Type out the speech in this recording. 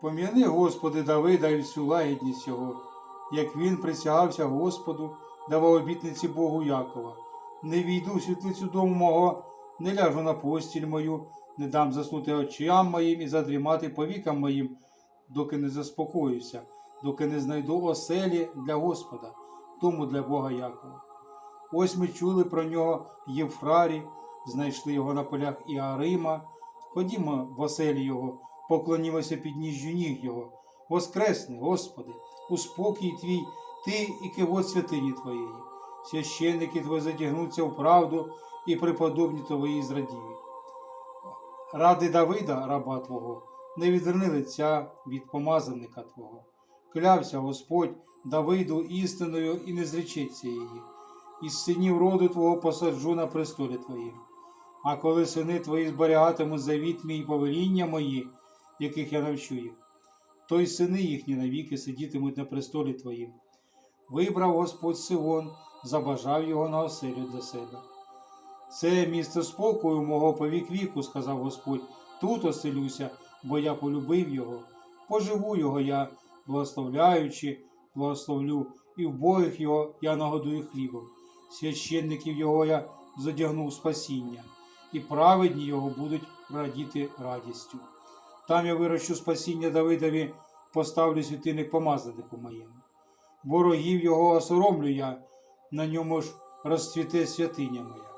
Пом'яни, Господи, Давида і всю лагідність його, як він присягався Господу, давав обітниці Богу Якова. Не війду в світлицю дому мого, не ляжу на постіль мою, не дам заснути очам моїм і задрімати повікам моїм, доки не заспокоюся, доки не знайду оселі для Господа, тому для Бога Якова. Ось ми чули про нього Євфрарі, знайшли його на полях Іарима. Ходімо в оселі його, поклонімося під ніжжю ніг його. Воскресни, Господи, у спокій Твій, Ти і кивот святині Твоєї. Священники Твої задягнуться в правду і преподобні Твої зрадіють. Ради Давида, раба Твого, не відверни лиця від помазаника Твого. Клявся Господь Давиду істиною і не зречеться її. Із синів роду Твого посаджу на престолі Твоїм. А коли сини твої зберігатимуть завіт мій і повеління мої, яких я навчу їх, то й сини їхні навіки сидітимуть на престолі твоїм. Вибрав Господь Сион, забажав його на оселю для себе. Це місце спокою мого повік віку, сказав Господь, тут оселюся, бо я полюбив його. Поживу його я, благословляючи, благословлю, і вбогих його я нагодую хлібом. Священників його я задягнув спасіння, і праведні його будуть радіти радістю. Там я вирощу спасіння Давидові, поставлю світильник помазанику моєму. Ворогів його осоромлю я, на ньому ж розцвіте святиня моя.